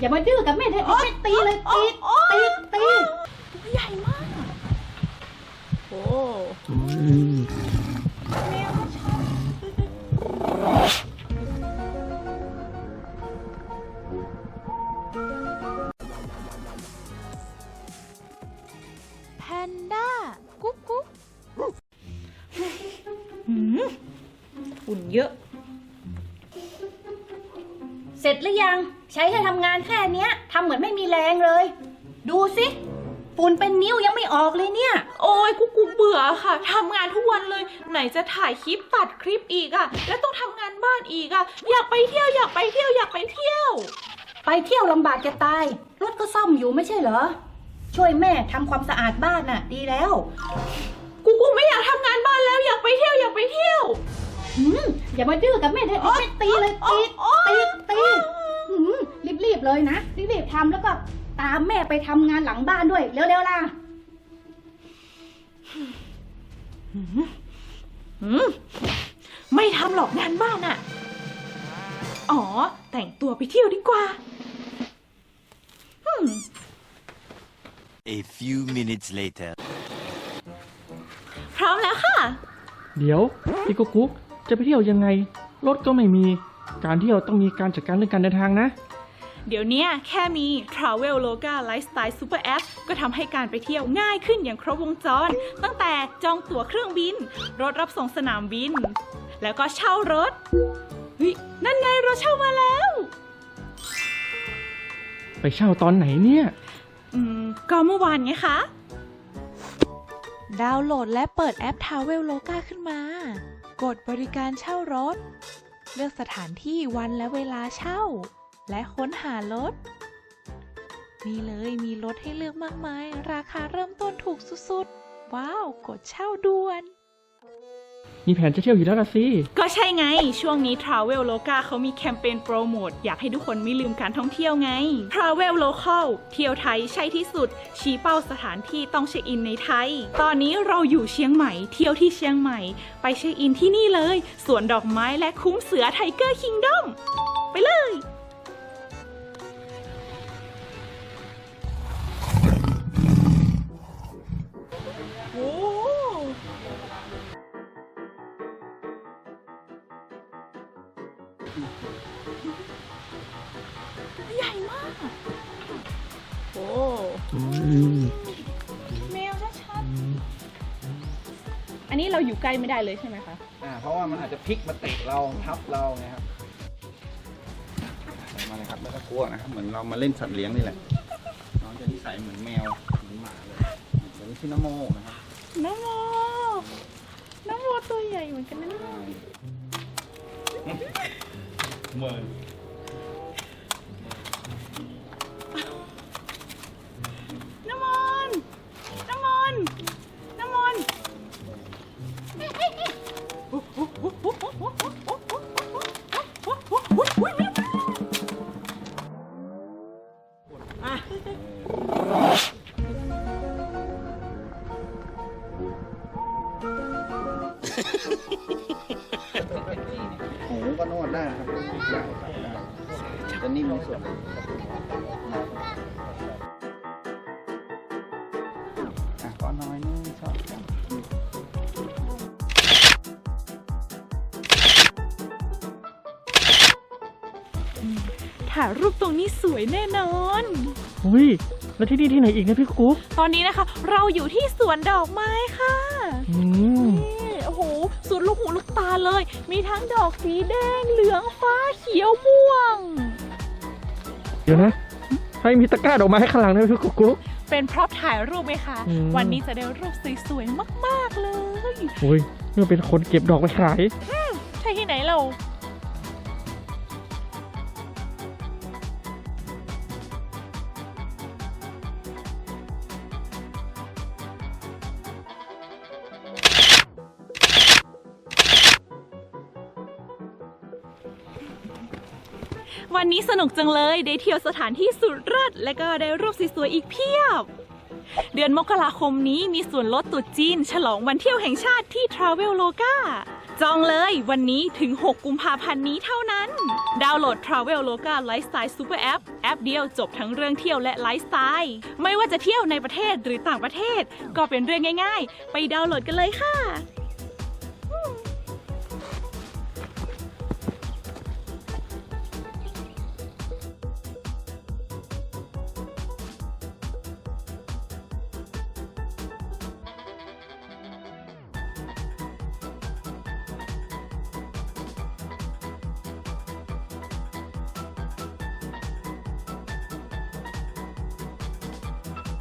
อย่ามาดื้อกับแม่เดี๋ยวแม่ตีเลยตีตีตีตัวใหญ่มากโอ้อืมแมวก็ชอบแพนด้ากุ๊กกุ๊กฝุ่นเยอะเส ร็จหรือยัง ใช้ให้ทำงานแค่เนี้ยทำเหมือนไม่มีแรงเลย ดูสิฝุ่นเป็นนิ้วยังไม่ออกเลยเนี่ย โอ้ยกุ๊กกุ๊กเบื่อค่ะทำงานทุกวันเลย ไหนจะถ่ายคลิปตัดคลิปอีกอะแล้วต้องทำงานบ้านอีกอะอยากไปเที่ยวอยากไปเที่ยวอยากไปเที่ยว ไปเที่ยวลำบากจะตาย รถก็ซ่อมอยู่ไม่ใช่เหรอ ช่วยแม่ทำความสะอาดบ้านน่ะ ดีแล้ว กูกูไม่อยากทำงานบ้านแล้วอยากไปเที่ยวอยากไปเที่ยวหืมอย่ามาดื้อกับแม่เดี๋ยวแม่ตีเลยตีตีตีหืม รีบๆเลยนะรีบๆทำแล้วก็ตามแม่ไปทำงานหลังบ้านด้วย เร็วๆล่ะหืมไม่ทำหรอกงานบ้านอะอ๋อ แต่งตัวไปเที่ยวดีกว่า A few minutes later. พร้อมแล้วค่ะ เดี๋ยวพี่กุ๊กกุ๊กจะไปเที่ยวยังไง รถก็ไม่มี การเที่ยวต้องมีการจัดการเรื่องการเดินทางนะ เดี๋ยวเนี้ยแค่มี Travel Loga Lifestyle Super App ก็ทำให้การไปเที่ยวง่ายขึ้นอย่างครบวงจร ตั้งแต่จองตั๋วเครื่องบิน รถรับส่งสนามบิน แล้วก็เช่ารถเฮ้ยนั่นไงเราเช่ามาแล้ว ไปเช่าตอนไหนเนี่ย อืม ก็เมื่อวานไงคะ ดาวน์โหลดและเปิดแอป Travel Loga ขึ้นมา กดบริการเช่ารถ เลือกสถานที่วันและเวลาเช่า และค้นหารถ นี่เลยมีรถให้เลือกมากมาย ราคาเริ่มต้นถูกสุดๆ ว้าว กดเช่าด่วน มีแผนจะเที่ยวอยู่แล้วละสิ ก็ใช่ไง ช่วงนี้ Travel Loca เขามีแคมเปญโปรโมท อยากให้ทุกคนไม่ลืมการท่องเที่ยวไง Travel Local เที่ยวไทยใช่ที่สุด ชี้เป้าสถานที่ต้องเช็คอินในไทย ตอนนี้เราอยู่เชียงใหม่ เที่ยวที่เชียงใหม่ ไปเช็คอินที่นี่เลย สวนดอกไม้และคุ้มเสือไทเกอร์คิงดอม ไปเลย ใหญ่มาก โอ้อืมแมวชัดๆอันนี้เราอยู่ใกล้ไม่ได้เลยใช่ไหมคะ อ่า เพราะว่ามันอาจจะพลิกมาเตะเราทับเราไงครับมาเลยครับไม่ต้องกลัวนะครับ เหมือนเรามาเล่นสัตว์เลี้ยงนี่แหละ น้องจะนิสัยเหมือนแมว เหมือนหมาเลยเดี๋ยวนี้ชื่อนโมนะครับน้ำโมน้ำโมตัวใหญ่เหมือนกันนะเมิน น้ อ้โหก็นวดได้นะครับใหญ่ครับได้จะนิ่มที่สุดอะก้อนน้อยนึงชอบจังถ่ายรูปตรงนี้สวยแน่นอน อุ้ย แล้วที่นี่ที่ไหนอีกนะพี่กุ๊กตอนนี้นะคะ เราอยู่ที่สวนดอกไม้ค่ะ อืมนี่โอ้โห สุดลูกหูลูกตาเลย มีทั้งดอกสีแดงเหลืองฟ้าเขียวม่วง เดี๋ยวนะใครมีตะกร้าดอกไม้ให้ข้างหลังนะพี่กุ๊กกุ๊ก เป็นพร็อพถ่ายรูปไหมคะ อืม วันนี้จะได้รูปสวยๆมากๆเลยโอ้ยนี่มันเป็นคนเก็บดอกไปขาย ใช่ที่ไหนเรา วันนี้สนุกจังเลยได้เที่ยวสถานที่สุดเลิศและก็ได้รูปสวยๆอีกเพียบ เดือนมกราคมนี้มีส่วนลดตรุษจีน ฉลองวันเที่ยวแห่งชาติที่ Travel Loga จองเลยวันนี้ถึง 6 กุมภาพันธ์นี้เท่านั้น ดาวน์โหลด Travel Loga Lifestyle Super App แอปเดียวจบทั้งเรื่องเที่ยวและไลฟ์สไตล์ไม่ว่าจะเที่ยวในประเทศหรือต่างประเทศ ก็เป็นเรื่องง่าย ๆ ไปดาวน์โหลดกันเลยค่ะ